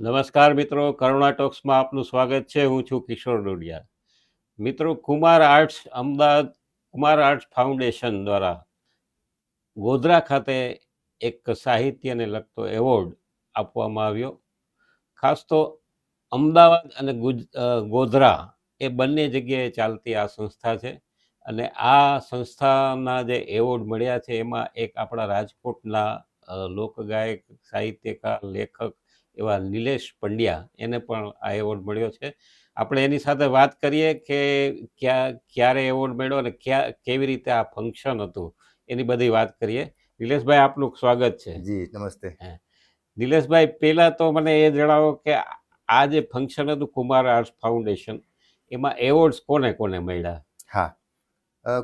નમસ્કાર મિત્રો, કરુણા ટોક્સમાં આપનું સ્વાગત છે. હું છું કિશોર ડોડિયા. મિત્રો, Kumar arts Ahmedabad, Kumar arts foundation દ્વારા ગોધરા ખાતે એક સાહિત્યને લગતો એવોર્ડ આપવામાં આવ્યો. ખાસ તો અમદાવાદ અને ગોધરા એ બંને જગ્યાએ ચાલતી આ સંસ્થા છે અને આ સંસ્થાના જે એવોર્ડ મળ્યા છે એમાં એક આપણા રાજકોટના લોકગાયક, સાહિત્યકાર, લેખક એવા નિલેશ પંડ્યા એને પણ આ એવોર્ડ મળ્યો છે. આપણે એની સાથે વાત કરીએ કે ક્યાં ક્યારે એવોર્ડ મળ્યો અને ક્યાં કેવી રીતે આ ફંક્શન હતું એની બધી વાત કરીએ. નિલેશભાઈ આપનું સ્વાગત છે. જી નમસ્તે. નિલેશભાઈ પહેલાં તો મને એ જણાવો કે આ જે ફંક્શન હતું કુમાર આર્ટ્સ ફાઉન્ડેશન એમાં એવોર્ડ્સ કોને કોને મળ્યા? હા.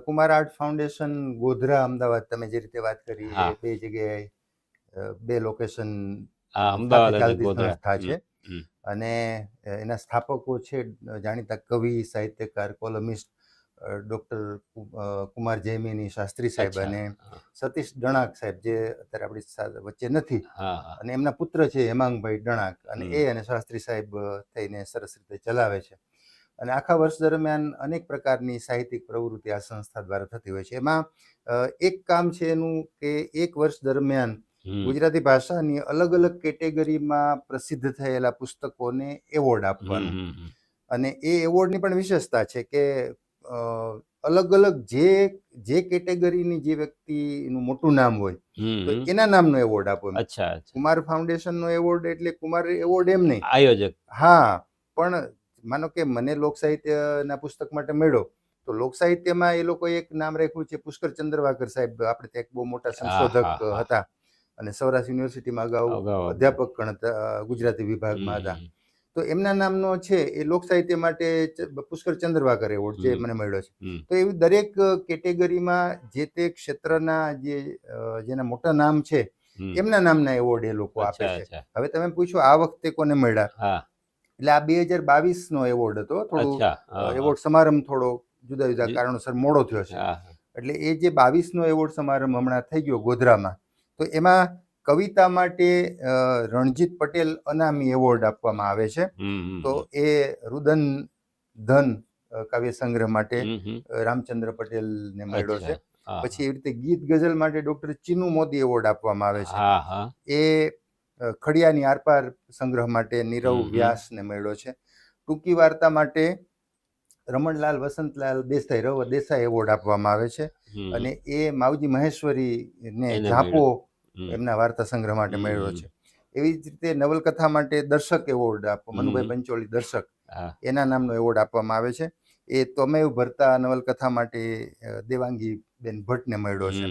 કુમાર આર્ટ ફાઉન્ડેશન ગોધરા અમદાવાદ તમે જે રીતે વાત કરી બે જગ્યાએ બે લોકેશન અમદાવાદ સંસ્થા છે. અને એના સ્થાપકો છે જાણીતા કવિ સાહિત્યકાર કોલમિસ્ટ ડોક્ટર કુમાર જયમિની શાસ્ત્રી સાહેબ અને સતીશ ડણાક સાહેબ જે અત્યારે આપણી વચ્ચે નથી. અને એમના પુત્ર છે હેમાંગભાઈ ડણાક અને એ અને શાસ્ત્રી સાહેબ થઈને સરસ રીતે ચલાવે છે. અને આખા વર્ષ દરમિયાન અનેક પ્રકારની સાહિત્યિક પ્રવૃત્તિ આ સંસ્થા દ્વારા થતી હોય છે. એમાં એક કામ છે એનું કે એક વર્ષ દરમિયાન. ગુજરાતી ભાષાની અલગ અલગ કેટેગરીમાં પ્રસિદ્ધ થયેલા પુસ્તકોને એવોર્ડ આપવાનો. અને એ એવોર્ડની પણ વિશેષતા છે કે અલગ અલગ જે જે કેટેગરીની જે વ્યક્તિનું મોટું નામ હોય તો. એના નામનો એવોર્ડ આપો. અચ્છા કુમાર ફાઉન્ડેશનનો એવોર્ડ એટલે કુમાર એવોર્ડ એમ નહીં આયોજક હા પણ માનો કે મને લોક સાહિત્યના પુસ્તક માટે મળ્યો તો લોક સાહિત્યમાં એ લોકોએ એક નામ રાખ્યું છે પુષ્કર ચંદ્રવાકર સાહેબ આપણે ત્યાં એક બહુ મોટા સંશોધક. હતા અને સૌરાષ્ટ્ર યુનિવર્સિટીમાં અગાઉ અધ્યાપક ગુજરાતી વિભાગમાં હતા. તો એમના નામનો છે એ લોક સાહિત્ય માટે પુષ્કર ચંદ્રવાકર એવોર્ડ જે મને મળ્યો છે. તો એવી દરેક કેટેગરીમાં જે તે ક્ષેત્રના જે જેના મોટા નામ છે એમના નામના એવોર્ડ એ લોકો આપે છે. હવે તમે પૂછો આ વખતે કોને મળ્યા? એટલે આ બે હજાર બાવીસ નો એવોર્ડ હતો થોડું. એવોર્ડ સમારંભ થોડો જુદા જુદા કારણોસર મોડો થયો છે. એટલે એ જે બાવીસ નો એવોર્ડ સમારંભ હમણાં થઈ ગયો ગોધરામાં તો એમાં કવિતા માટે રણજીત પટેલ અનામી એવોર્ડ આપવામાં આવે છે. તો એ રુદન ધન કાવ્ય સંગ્રહ માટે રામચંદ્ર પટેલ ને પટેલને મળ્યો છે. પછી એવી રીતે ગીત ગઝલ માટે ડોક્ટર ચિનુ મોદી એવોર્ડ આપવામાં આવે છે. એ ખડિયાની આરપાર સંગ્રહ માટે નીરવ વ્યાસ ને વ્યાસને મળ્યો છે. ટૂંકી વાર્તા માટે રમણલાલ વસંતલાલ દેસાઈ રવ દેસાઈ એવોર્ડ આપવામાં આવે છે. અને એ માવજી મહેશ્વરી ને ઝાંપો. એમના વાર્તા સંગ્રહ માટે મળ્યો છે. એવી જ રીતે નવલકથા માટે દર્શક એવોર્ડ આપો મનુભાઈ પંચોળી દર્શક એના નામનો એવોર્ડ આપવામાં આવે છે. એ તમેવ ભરતા નવલકથા માટે દેવાંગી બેન ભટ્ટને મળ્યો છે.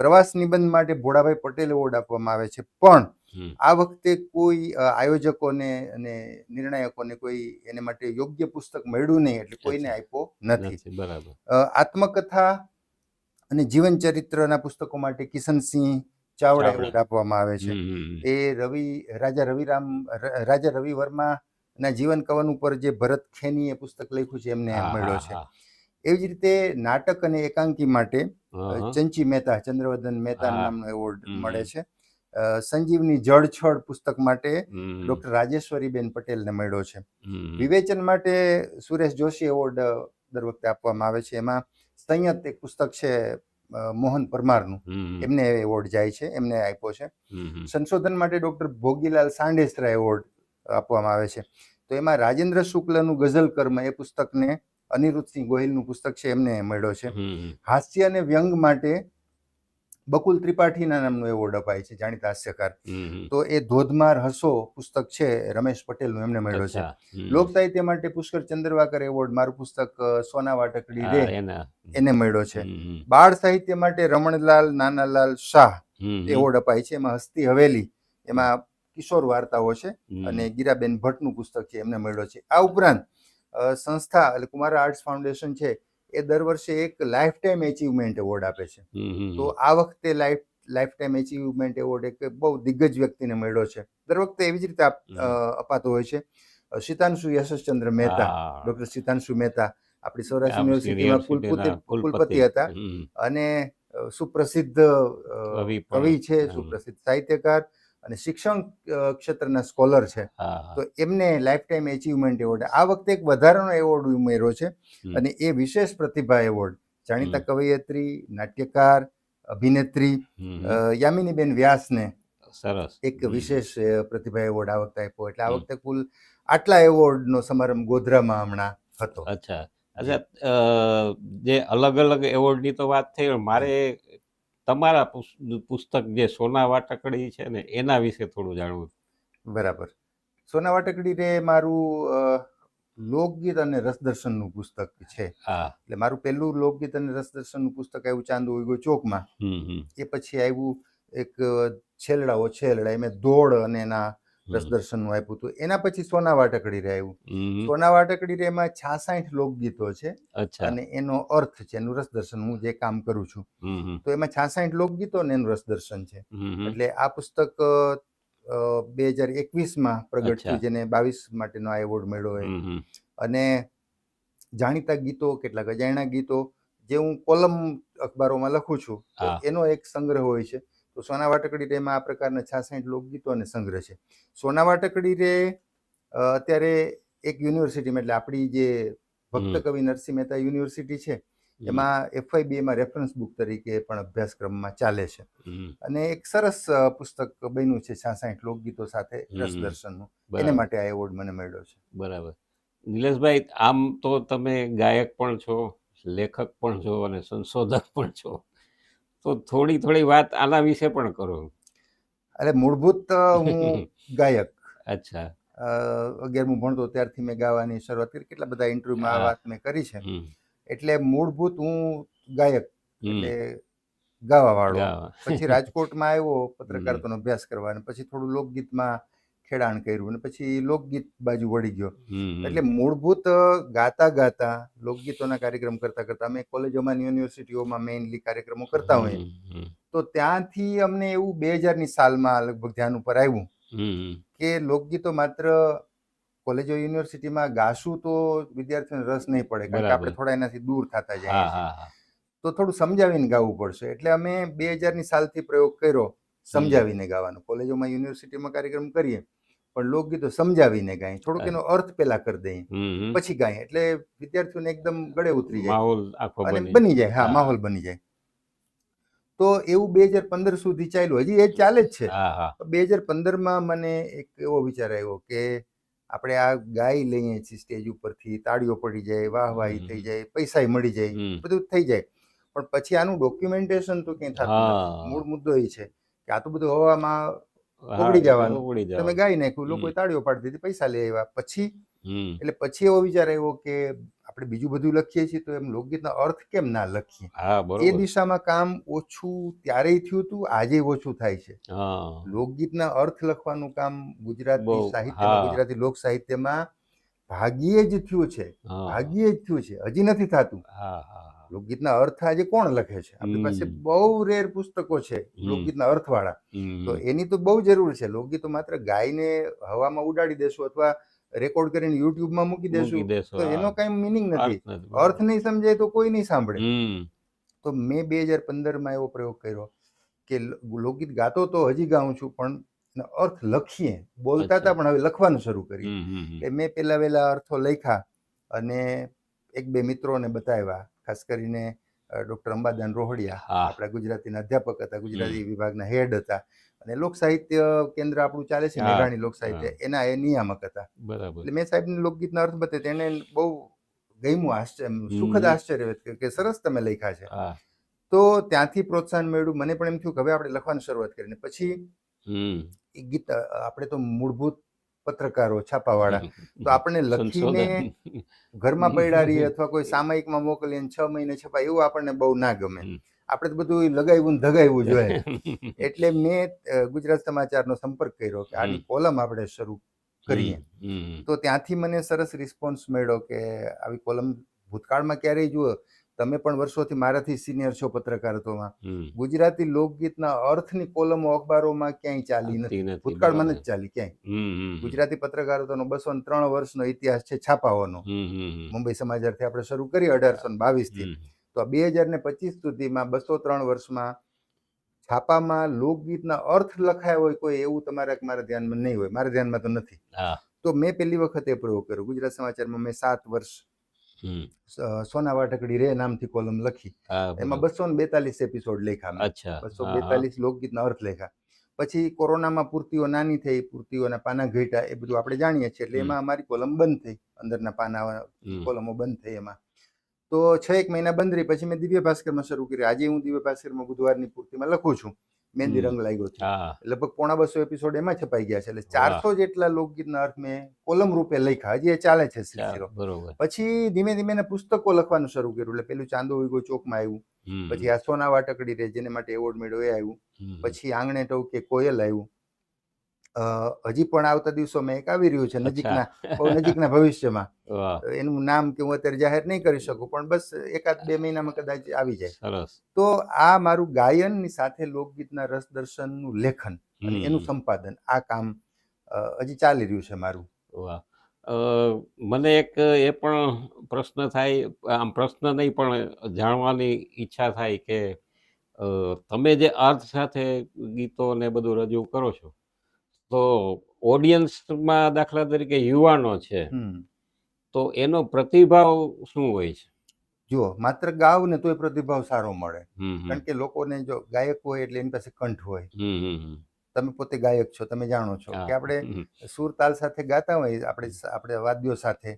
પ્રવાસ નિબંધ માટે ભોળાભાઈ પટેલ એવોર્ડ આપવામાં આવે છે. પણ આ વખતે કોઈ આયોજકોને અને નિર્ણાયકોને કોઈ એને માટે યોગ્ય પુસ્તક મળ્યું નહીં એટલે કોઈને આપ્યો નથી. નથી બરાબર. આત્મકથા અને જીવન ચરિત્રના પુસ્તકો માટે કિશનસિંહ ચાવડા. એવોર્ડ આપવામાં આવે છે. એ રવિ રાજા રવિરામ રાજા રવિ વર્માના જીવન કવન ઉપર જે ભરત ખેની એ પુસ્તક લખ્યું છે એમને મળ્યો છે. એવી જ રીતે નાટક અને એકાંકી માટે. ચંચી મહેતા ચંદ્રવર્ધન મહેતા. નામનો એવોર્ડ મળે છે. સંજીવની જળછળ પુસ્તક માટે ડોક્ટર રાજેશ્વરીબેન પટેલને મળ્યો છે. વિવેચન માટે સુરેશ જોશી એવોર્ડ દર વખતે આપવામાં આવે છે. એમાં સંયત એક પુસ્તક છે મોહન પરમારનું. એમને એવોર્ડ જાય છે એમને આપ્યો છે. સંશોધન માટે ડોક્ટર ભોગીલાલ સાંડેસરા એવોર્ડ આપવામાં આવે છે. તો એમાં રાજેન્દ્ર શુક્લનું ગઝલ કર્મ એ પુસ્તકને અનિરુદ્ધસિંહ ગોહિલનું પુસ્તક છે એમને મળ્યો છે. હાસ્ય અને વ્યંગ માટે બકુલ ત્રિપાઠીના નામનો એવોર્ડ અપાય છે જાણીતા હાસ્યકાર. તો એ ધોધમાર હસો પુસ્તક છે રમેશ પટેલનું એમને મળ્યો છે. લોક સાહિત્ય માટે પુષ્કર ચંદ્રવાકર એવોર્ડ મારું પુસ્તક સોના વાટકડી રે એને મળ્યો છે. બાળ સાહિત્ય માટે રમણલાલ નાનાલાલ શાહ. એવોર્ડ અપાય છે એમાં હસ્તી હવેલી એમાં કિશોર વાર્તાઓ છે અને ગીરાબેન ભટ્ટનું પુસ્તક છે એમને મળ્યો છે આ ઉપરાંત સંસ્થા એટલે કુમાર આર્ટ્સ ફાઉન્ડેશન છે એ દર વર્ષે એક લાઈફ ટાઈમ એચિવમેન્ટ એવોર્ડ આપે છે. તો આ વખતે life lifetime achievement award એક બહુ દિગ્ગજ વ્યક્તિને મળ્યો છે. દર વખતે એવી જ રીતે અપાતો હોય છે. સીતાંશુ શીતાંશુ યશસ્ચંદ્ર મહેતા. ડોક્ટર શીતાંશુ મહેતા આપણી સૌરાષ્ટ્ર યુનિવર્સિટીમાં કુલપતિ હતા. અને સુપ્રસિદ્ધ કવિ છે સુપ્રસિદ્ધ સાહિત્યકાર અને શિક્ષણ ક્ષેત્રના સ્કોલર છે. તો એમને લાઈફ ટાઈમ એચિવમેન્ટ એવોર્ડ આ વખતે એક વધારાનો એવોર્ડ ઉમેર્યો છે અને એ વિશેષ પ્રતિભા એવોર્ડ જાણીતા કવયત્રી નાટ્યકાર અભિનેત્રી યામિનીબેન વ્યાસને સરસ. એક વિશેષ પ્રતિભા એવોર્ડ આ વખતે આપ્યો. એટલે આ વખતે કુલ આટલા એવોર્ડનો સમારંભ ગોધરામાં હમણાં હતો. અચ્છા. અચ્છા જે અલગ અલગ એવોર્ડની તો વાત થઈ મારે તમારા પુસ્તક જે સોના વાટકડી છે ને એના વિશે થોડું જાણવું. બરાબર. સોના વાટકડી રે મારું લોકગીત અને રસદર્શનનું પુસ્તક છે. હા. એટલે મારું પહેલું લોકગીત અને રસદર્શનનું પુસ્તક આવ્યું ચાંદો ઉગો ચોકમાં. એ પછી આવ્યું એક અ, છેલડાઓ છેલડા એ મેં દોડ અને એના રસદર્શનનું આપ્યું હતું એના પછી સોના વાટકડી રે આવ્યું. સોના વાટકડી રે એમાં છાસાઠ લોકગીતો છે અને એનો અર્થ છે એનું રસદર્શન હું જે કામ કરું છું. તો એમાં છાસાઠ લોકગીતો ને એનું રસદર્શન છે હમ હમ. એટલે આ પુસ્તક બે હજાર એકવીસમાં પ્રગટ. થયું જેને બાવીસ માટેનો આ એવોર્ડ મળ્યો હોય. અને જાણીતા ગીતો કેટલાક અજાણ્યા ગીતો જે હું કોલમ અખબારોમાં લખું છું એનો એક સંગ્રહ હોય છે તો સોના વાટકડી રેમાં આ પ્રકારના છાસઠ લોકગીતો અને સંગ્રહ છે. સોના વાટકડી રે અત્યારે એક યુનિવર્સિટીમાં એટલે આપણી જે ભક્ત કવિ નરસિંહ મહેતા યુનિવર્સિટી છે એમાં એફઆઈબી એમાં રેફરન્સ બુક તરીકે પણ અભ્યાસક્રમમાં ચાલે છે. અને એક સરસ પુસ્તક બન્યું છે છાસઠ લોકગીતો સાથે હમ. રસદર્શનનું. એને માટે આ એવોર્ડ મને મળ્યો છે. બરાબર. નિલેશભાઈ આમ તો તમે ગાયક પણ છો લેખક પણ છો અને સંશોધક પણ છો. તો થોડી થોડી વાત આના વિશે પણ કરો. અરે મૂળભૂત હું ગાયક. અચ્છા. અગિયારમું ભણતો ત્યારથી મેં ગાવાની શરૂઆત કરી. કેટલા બધા ઇન્ટરવ્યુમાં આ વાત મેં કરી છે. એટલે મૂળભૂત હું ગાયક એટલે ગાવા. વાળો પછી રાજકોટમાં આવ્યો પત્રકારત્વનો અભ્યાસ કરવા અને પછી થોડું લોકગીતમાં ખેડાણ કર્યું અને પછી લોકગીત બાજુ વળી ગયો. એટલે મૂળભૂત ગાતા ગાતા લોકગીતોના કાર્યક્રમ કરતા કરતા અમે કોલેજોમાં યુનિવર્સિટીઓમાં મેઇનલી કાર્યક્રમો કરતા હોઈએ. હમ. તો ત્યાંથી અમને એવું બે હજારની સાલમાં લગભગ ધ્યાન ઉપર આવ્યું કે લોકગીતો માત્ર કોલેજો યુનિવર્સિટીમાં ગાશું તો વિદ્યાર્થીઓને રસ નહીં પડે કારણ કે આપણે થોડા એનાથી દૂર થતા જાય જઈએ તો થોડું સમજાવીને ગાવું પડશે. એટલે અમે બે હજારની સાલથી પ્રયોગ કર્યો. સમજાવીને ગાવાનું. કોલેજોમાં યુનિવર્સિટીમાં કાર્યક્રમ કરીએ પણ લોકગીતો સમજાવીને ગાય થોડુંક એનો અર્થ પેલા કરી દઈએ. પછી ગાય એટલે વિદ્યાર્થીઓને એકદમ ગળે ઉતરી જાય. માહોલ અને બની જાય. હા. માહોલ બની જાય. તો એવું બે હજાર પંદર સુધી ચાલ્યું. હજી એ ચાલે જ છે. બે હજાર પંદરમાં મને એક એવો વિચાર આવ્યો કે આપણે આ ગાઈ લઈએ છીએ સ્ટેજ ઉપરથી. તાળીઓ પડી જાય વાહવાહી થઈ હમ. જાય પૈસા મળી જાય. બધું થઈ જાય. પણ પછી આનું ડોક્યુમેન્ટેશન તો ક્યાંય થતું મૂળ મુદ્દો એ છે. કે આ તો બધું હવામાં ઓગળી જવાનું. તમે ગાઈ નાખ્યું લોકો તાળીઓ પાડી દીધી પૈસા લઈ આવ્યા. પછી એટલે પછી એવો વિચાર આવ્યો કે આપણે બીજું બધું લખીએ છીએ તો એમ લોકગીતનો અર્થ કેમ ના લખીએ? એ દિશામાં કામ ઓછું ત્યારે થયું હતું આજે ઓછું થાય છે. લોકગીતના અર્થ લખવાનું કામ ગુજરાતી સાહિત્ય ગુજરાતી લોક સાહિત્યમાં ભાગ્યે જ થયું છે. ભાગ્યે જ થયું છે. હજી નથી થતું. લોકગીતના અર્થ આજે કોણ લખે છે? આપણી પાસે બહુ રેર પુસ્તકો છે લોકગીતના અર્થવાળા. તો એની તો બહુ જરૂર છે. લોકગીતો માત્ર ગાયને હવામાં ઉડાડી દેશું અથવા રેકોર્ડ કરીને યુટ્યુબમાં મૂકી મૂકી દેશું તો એનો કઈ મિનિંગ નથી. અર્થ નહીં સમજાય તો કોઈ નહીં સાંભળે. તો મેં બે હજાર પંદરમાં એવો પ્રયોગ કર્યો કે લોકગીત ગાતો તો હજી ગાઉં છું પણ અર્થ લખીએ. બોલતા હતા પણ હવે લખવાનું શરૂ કર્યું. એટલે મેં પેલા વહેલા અર્થો લખ્યા અને એક બે મિત્રોને બતાવ્યા ખાસ કરીને ડૉક્ટર અંબાદાન રોહડિયા આપણા ગુજરાતીના અધ્યાપક હતા ગુજરાતી વિભાગના હેડ હતા. અને લોક સાહિત્ય કેન્દ્ર આપણું ચાલે છે મેઘાણી લોક સાહિત્ય એના એ નિયામક હતા. એટલે મેં સાહેબને લોકગીતના અર્થ બતાવ્યા. તેને બહુ ગમ્યું આશ્ચર્ય સુખદ આશ્ચર્ય વ્યક્ત કે સરસ તમે લખ્યા છે. તો ત્યાંથી પ્રોત્સાહન મળ્યું. મને પણ એમ થયું કે હવે આપણે લખવાની શરૂઆત કરીને. પછી એ ગીત આપણે તો મૂળભૂત પત્રકારો છાપાવાળા. તો આપણે લખીને ઘરમાં પડ્યા રહીએ અથવા કોઈ સામાયિકમાં મોકલીએ છ મહિને છપાય એવું આપણને બહુ ના ગમે. આપણે તો બધું લગાવ્યું ધગાવ્યું જોઈએ એટલે મેં ગુજરાત સમાચારનો સંપર્ક કર્યો કે આની કોલમ આપણે શરૂ કરીએ. તો ત્યાંથી મને સરસ રિસ્પોન્સ મળ્યો કે આવી કોલમ ભૂતકાળમાં ક્યારેય જુઓ તમે પણ વર્ષોથી મારાથી સિનિયર છો પત્રકારત્વમાં. ગુજરાતી લોકગીતના અર્થની કોલમો અખબારોમાં ક્યાંય ચાલી નથી. ભૂતકાળમાં. નથી ચાલી ક્યાંય. ગુજરાતી પત્રકારત્વનો બસો ત્રણ વર્ષનો ઇતિહાસ છે છાપાઓનો. મુંબઈ સમાચારથી આપણે શરૂ કરી અઢારસો ને બાવીસથી તો બે હજાર ને પચીસ સુધીમાં બસો ત્રણ વર્ષમાં છાપામાં લોકગીતના અર્થ લખાયા હોય કોઈ એવું તમારા મારા ધ્યાનમાં નહીં હોય. મારા ધ્યાનમાં તો નથી. તો મેં પહેલી વખત એ પ્રયોગ કર્યો. ગુજરાત સમાચારમાં મેં સાત વર્ષ હમ ટકડી સોના વાટકડી રે નામથી કોલમ લખી. એમાં બસો ને બેતાલીસ એપિસોડ લખ્યા બસો. બેતાલીસ લોકગીતના અર્થ લખ્યા પછી કોરોનામાં પૂર્તિઓ નાની થઈ પૂર્તિઓના પાના ઘટ્યા એ બધું આપણે જાણીએ છીએ. એટલે એમાં અમારી કોલમ બંધ થઈ અંદરના પાના કોલમો બંધ થઈ એમાં. તો છ એક મહિના બંધ રહી. પછી મેં દિવ્ય ભાસ્કરમાં શરૂ કરી આજે હું દિવ્ય ભાસ્કરમાં બુધવારની પૂર્તિમાં લખું છું. મહેંદી રંગ લાગ્યો છે. લગભગ પોણા બસો એપિસોડ એમાં છપાઈ ગયા છે. એટલે ચારસો જેટલા લોકગીતના અર્થ મેં કોલમ રૂપે લખ્યા. હજી એ ચાલે છે સિલસિલો પછી ધીમે ધીમે એને પુસ્તકો લખવાનું શરૂ કર્યું. એટલે પેલું ચાંદો ઉગો ચોકમાં આવ્યું. પછી આ સોના વાટકડી રે જેને માટે એવોર્ડ મેળવ્યો એ આવ્યું. પછી આંગણે ટવકે કોયલ આવ્યું. હજી પણ આવતા દિવસોમાં એક આવી રહ્યું છે નજીકના બહુ નજીકના ભવિષ્યમાં. એનું નામ કે હું અત્યારે જાહેર નહીં કરી શકું પણ બસ એકાદ બે મહિનામાં કદાચ આવી જાય. સરસ. તો આ મારું ગાયનની સાથે લોકગીતના રસ દર્શનનું લેખન અને એનું સંપાદન આ કામ અ, હજી ચાલી રહ્યું છે મારું. મને એક એ પણ પ્રશ્ન થાય આમ પ્રશ્ન નહીં પણ જાણવાની ઈચ્છા થાય કે તમે જે અર્થ સાથે ગીતો ને બધું રજૂ કરો છો તો ઓડિયન્સમાં દાખલા તરીકે યુવાનો છે તો એનો પ્રતિભાવ શું હોય છે જુઓ માત્ર ગાવ ને તોય પ્રતિભાવ સારો મળે. કારણ કે લોકોને જો ગાયક હોય એટલે એની પાસે કંઠ હોય. તમે પોતે ગાયક છો તમે જાણો છો કે આપણે સુર તાલ સાથે ગાતા હોય આપણે આપણે વાદ્યો સાથે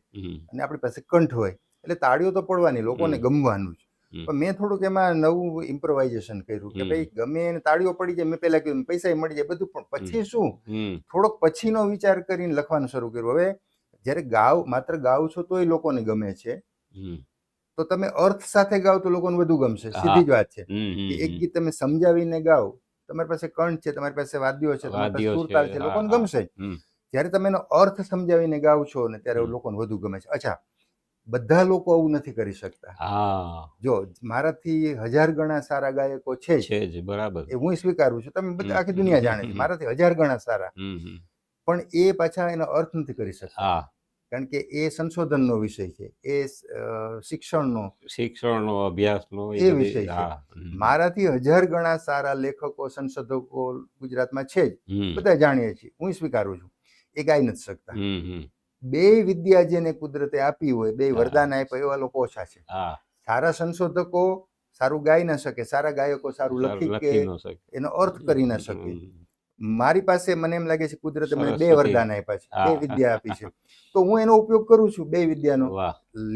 અને આપણી પાસે કંઠ હોય એટલે તાળીઓ તો પડવાની લોકોને. ગમવાનું હમ. પણ મેં થોડુંક એમાં નવું ઇમ્પ્રોવાઇઝેશન કર્યું કે ભાઈ ગમે એને તાળીઓ પડી જાય મેં પહેલા કીધું પૈસા મળી જાય બધું. પણ પછી શું? થોડોક પછીનો વિચાર કરીને લખવાનું શરૂ કર્યું. હવે જ્યારે ગાવ માત્ર ગાવ છો તો એ લોકોને ગમે છે. તો તમે અર્થ સાથે ગાવ તો લોકોને વધુ ગમશે. સીધી જ વાત છે. કે એક ગીત તમે સમજાવીને ગાવ તમારી પાસે કંઠ છે તમારી પાસે વાદ્યો છે તમારી પાસે સુરતાલ છે, લોકોને ગમશે. જયારે તમે એનો અર્થ સમજાવીને ગાવ છો ને ત્યારે. લોકોને વધુ ગમે છે. અચ્છા બધા લોકો આવું નથી કરી શકતા. હા. જો મારાથી હજાર ગણા સારા ગાયકો છે છે જ બરાબર. એ હું સ્વીકારું છું. તમે બધા આખી દુનિયા જાણે છે. મારાથી હજાર ગણા સારા. પણ એ પાછા એનો અર્થ નથી કરી શકતા. કારણ કે એ સંશોધનનો વિષય છે. એ શિક્ષણનો. શિક્ષણનો અભ્યાસનો એ વિષય છે. મારાથી હજાર ગણા સારા લેખકો સંશોધકો ગુજરાતમાં છે જ. બધા જાણીએ છીએ. હું સ્વીકારું છું. એ ગાઈ નથી શકતા. બે વિદ્યા જેને કુદરતે આપી હોય બે વરદાન આપ્યા એવા લોકો ઓછા છે. સારા સંશોધકો સારું ગાઈ ન શકે સારા ગાયકો સારું લખી કે એનો અર્થ કરી ન શકે. મારી પાસે મને એમ લાગે છે કુદરતે મને બે વરદાન આપ્યા છે બે વિદ્યા આપી છે. તો હું એનો ઉપયોગ કરું છું બે વિદ્યાનો?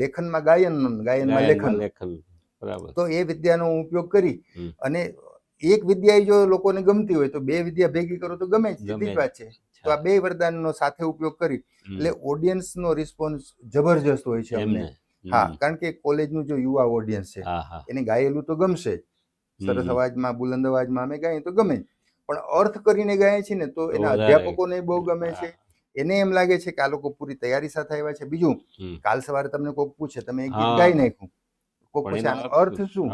લેખનમાં ગાયન ગાયનમાં લેખન. લેખન. બરાબર. તો એ વિદ્યાનો હું ઉપયોગ કરી અને એક વિદ્યા જો લોકોને ગમતી હોય તો બે વિદ્યા ભેગી કરો તો ગમે જ સીધી. વાત છે. તો આ બે વરદાનનો સાથે ઉપયોગ કરી. એટલે ઓડિયન્સનો રિસ્પોન્સ જબરજસ્ત હોય છે અમને. હા કારણ કે કોલેજનું જો યુવા ઓડિયન્સ છે એને ગાયેલું તો ગમશે. સરસ. અવાજમાં બુલંદ અવાજમાં અમે ગાઈએ તો ગમે. પણ અર્થ કરીને ગાય છીએ ને તો એના અધ્યાપકોને બહુ ગમે છે. એને એમ લાગે છે કે આ લોકો પૂરી તૈયારી સાથે આવ્યા છે. બીજું કાલ સવારે તમને કોઈક પૂછે તમે એક ગીત ગાઈ નાખ્યું? પણ પૂછે આનો અર્થ શું?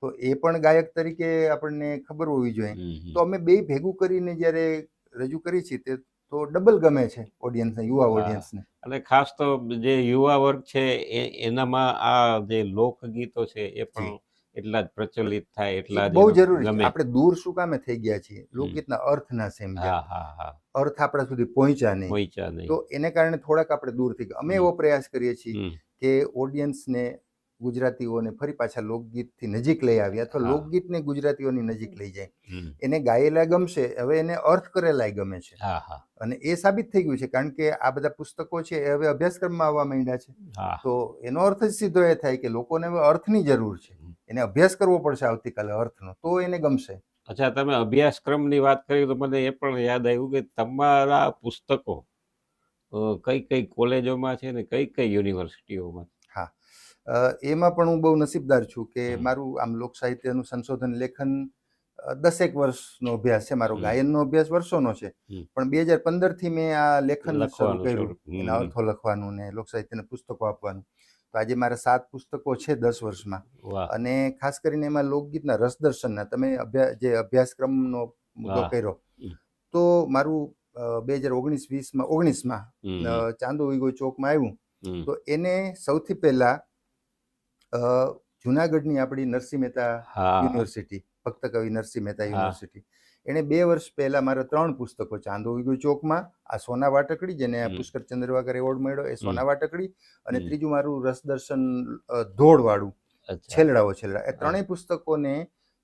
તો એ પણ ગાયક તરીકે આપણને ખબર હોવી જોઈએ. તો અમે બે ભેગું કરીને જ્યારે રજૂ કરી છીએ તે તો ડબલ ગમે છે ઓડિયન્સને યુવા હા. ઓડિયન્સને અને ખાસ તો જે યુવા વર્ગ છે એ એનામાં આ જે લોકગીતો છે એ પણ એટલા જ પ્રચલિત થાય એટલા બહુ જરૂરી છે. આપણે દૂર શું કામે થઈ ગયા છીએ? લોકગીતના અર્થ ના હા સમજ્યા. હા હા અર્થ આપણા સુધી પહોંચ્યા નહીં. પહોંચ્યા નહીં. તો એને કારણે થોડાક આપણે દૂર થઈ ગયા. અમે એવો પ્રયાસ કરીએ છીએ કે ઓડિયન્સને ગુજરાતીઓને ફરી પાછા લોકગીતથી નજીક લઈ આવ્યા અથવા. લોકગીતને ગુજરાતીઓની નજીક લઈ જાય. એને ગાયેલા ગમશે હવે એને અર્થ કરેલાય ગમે છે. હા હા. અને એ સાબિત થઈ ગયું છે કારણ કે આ બધા પુસ્તકો છે એ હવે અભ્યાસક્રમમાં આવવા માંડ્યા છે. તો એનો અર્થ જ સીધો એ થાય કે લોકોને હવે અર્થની જરૂર છે. એને અભ્યાસ કરવો પડશે આવતીકાલે અર્થનો તો એને ગમશે. અચ્છા તમે અભ્યાસક્રમની વાત કરી તો મને એ પણ યાદ આવ્યું કે તમારા પુસ્તકો કઈ કઈ કોલેજોમાં છે ને કઈ કઈ યુનિવર્સિટીઓમાં? એમાં પણ હું બહુ નસીબદાર છું કે મારું આમ લોક સાહિત્યનું સંશોધન લેખન દસેક વર્ષનો અભ્યાસ છે. મારો ગાયનનો અભ્યાસ વર્ષોનો છે. પણ બે હજાર પંદરથી મેં આ લેખન શરૂ કર્યું. અર્થો લખવાનું ને લોક સાહિત્યના પુસ્તકો આપવાનું. તો આજે મારા સાત પુસ્તકો છે દસ વર્ષમાં. અને ખાસ કરીને એમાં લોકગીતના રસદર્શનના તમે જે અભ્યાસક્રમનો મુદ્દો કર્યો. તો મારું બે હજાર ઓગણીસ વીસમાં ઓગણીસમાં ચાંદો વિગો ચોકમાં આવ્યું. તો એને સૌથી પહેલા જુનાગઢની આપણી નરસિંહ મહેતા યુનિવર્સિટી ભક્ત કવિ નરસિંહ મહેતા યુનિવર્સિટી. એણે બે વર્ષ પહેલા મારા ત્રણ પુસ્તકો ચાંદો ઉગ્યો ચોકમાં આ સોના વાટકડી જેને. પુષ્કર ચંદ્રવાકર એવોર્ડ મળ્યો એ સોના વાટકડી. અને ત્રીજું મારું રસદર્શન ધોળવાળું છેલડાઓ છેલડા. એ ત્રણેય પુસ્તકોને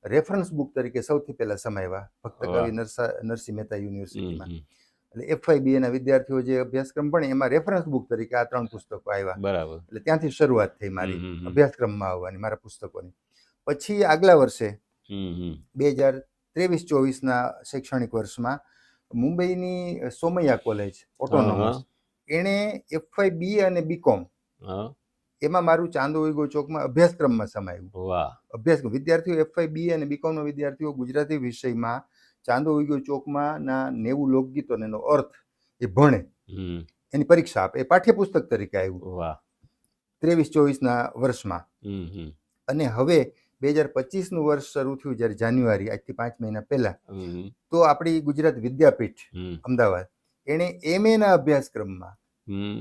રેફરન્સ બુક તરીકે સૌથી પહેલા સમાવ્યા ભક્ત કવિ નરસા નરસિંહ મહેતા યુનિવર્સિટીમાં. એટલે એફઆઈબી ના વિદ્યાર્થીઓ જે અભ્યાસક્રમ ભણે એમાં રેફરન્સ બુક તરીકે આ ત્રણ પુસ્તકો આવ્યા. બરાબર. એટલે ત્યાંથી શરૂઆત થઈ મારી. અભ્યાસક્રમમાં આવવાની મારા પુસ્તકોની. પછી આગલા વર્ષે. બે હજાર ત્રેવીસ ચોવીસના શૈક્ષણિક વર્ષમાં મુંબઈની સોમૈયા કોલેજ ઓટોનોમસ એણે એફઆઈ બી અને બીકોમ. એમાં મારું ચાંદો ઉઈગો ચોકમાં અભ્યાસક્રમમાં સમાયું. અભ્યાસ અભ્યાસક્રમ વિદ્યાર્થીઓ એફઆઈ બી અને બીકોમના વિદ્યાર્થીઓ ગુજરાતી વિષયમાં ચાંદો વિગો ચોકમાં ના નેવું લોકગીતોનો એનો અર્થ એ ભણે. એની પરીક્ષા આપે. એ પાઠ્યપુસ્તક તરીકે આવ્યું. ત્રેવીસ ચોવીસના વર્ષમાં. અને હવે બે હજાર પચીસનું વર્ષ શરૂ થયું જ્યારે જાન્યુઆરી આજથી પાંચ મહિના પહેલા. તો આપણી ગુજરાત વિદ્યાપીઠ. અમદાવાદ એણે ના અભ્યાસક્રમમાં.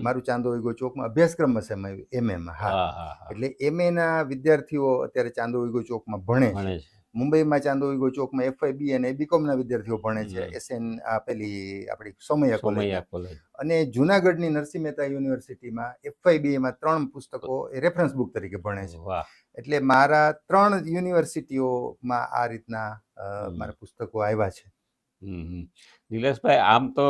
મારું ચાંદો વિગો ચોકમાં અભ્યાસક્રમમાં સમાવ્યું એમએમાં હા. હા એટલે એમએના વિદ્યાર્થીઓ અત્યારે ચાંદો વિગો ચોકમાં ભણે ભણે છે. મુંબઈમાં ચાંદો ઉઈગો ચોકમાં એફઆઈ બી અને બીકોમના વિદ્યાર્થીઓ ભણે છે. એસએન આપેલી પેલી આપણી સોમૈયા કોલેજ અને જુનાગઢની નરસિંહ મહેતા યુનિવર્સિટીમાં એફઆઈ બી એમાં ત્રણ પુસ્તકો રેફરન્સ બુક તરીકે ભણે છે. એટલે મારા ત્રણ યુનિવર્સિટીઓમાં આ રીતના મારા પુસ્તકો આવ્યા છે. નિલેશભાઈ આમ તો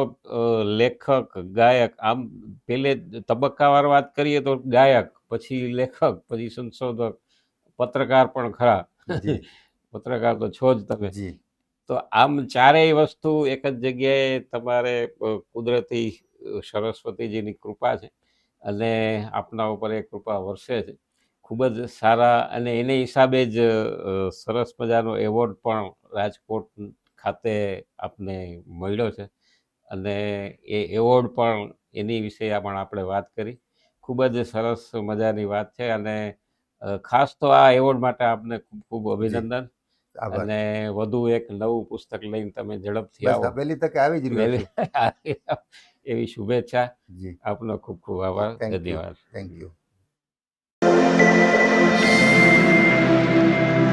લેખક ગાયક આમ પેલે તબક્કાવાર વાત કરીએ તો ગાયક પછી લેખક પછી સંશોધક પત્રકાર પણ ખરા. પત્રકાર તો છો જ તમે. જી. તો આમ ચારેય વસ્તુ એક જ જગ્યાએ તમારે કુદરતી સરસ્વતીજીની કૃપા છે અને આપના ઉપર એ કૃપા વરસે છે. ખૂબ જ સારા અને એને હિસાબે જ સરસ મજાનો એવોર્ડ પણ રાજકોટ ખાતે આપને મળ્યો છે અને એ એવોર્ડ પણ એની વિશે પણ આપણે વાત કરી. ખૂબ જ સરસ મજાની વાત છે અને ખાસ તો આ એવોર્ડ માટે આપને ખૂબ ખૂબ અભિનંદન. અને વધુ એક નવું પુસ્તક લઈને તમે ઝડપથી આવો. પહેલી તકે આવી જ રહ્યો એવી શુભેચ્છા. આપનો ખૂબ ખૂબ આભાર. ધન્યવાદ. Thank you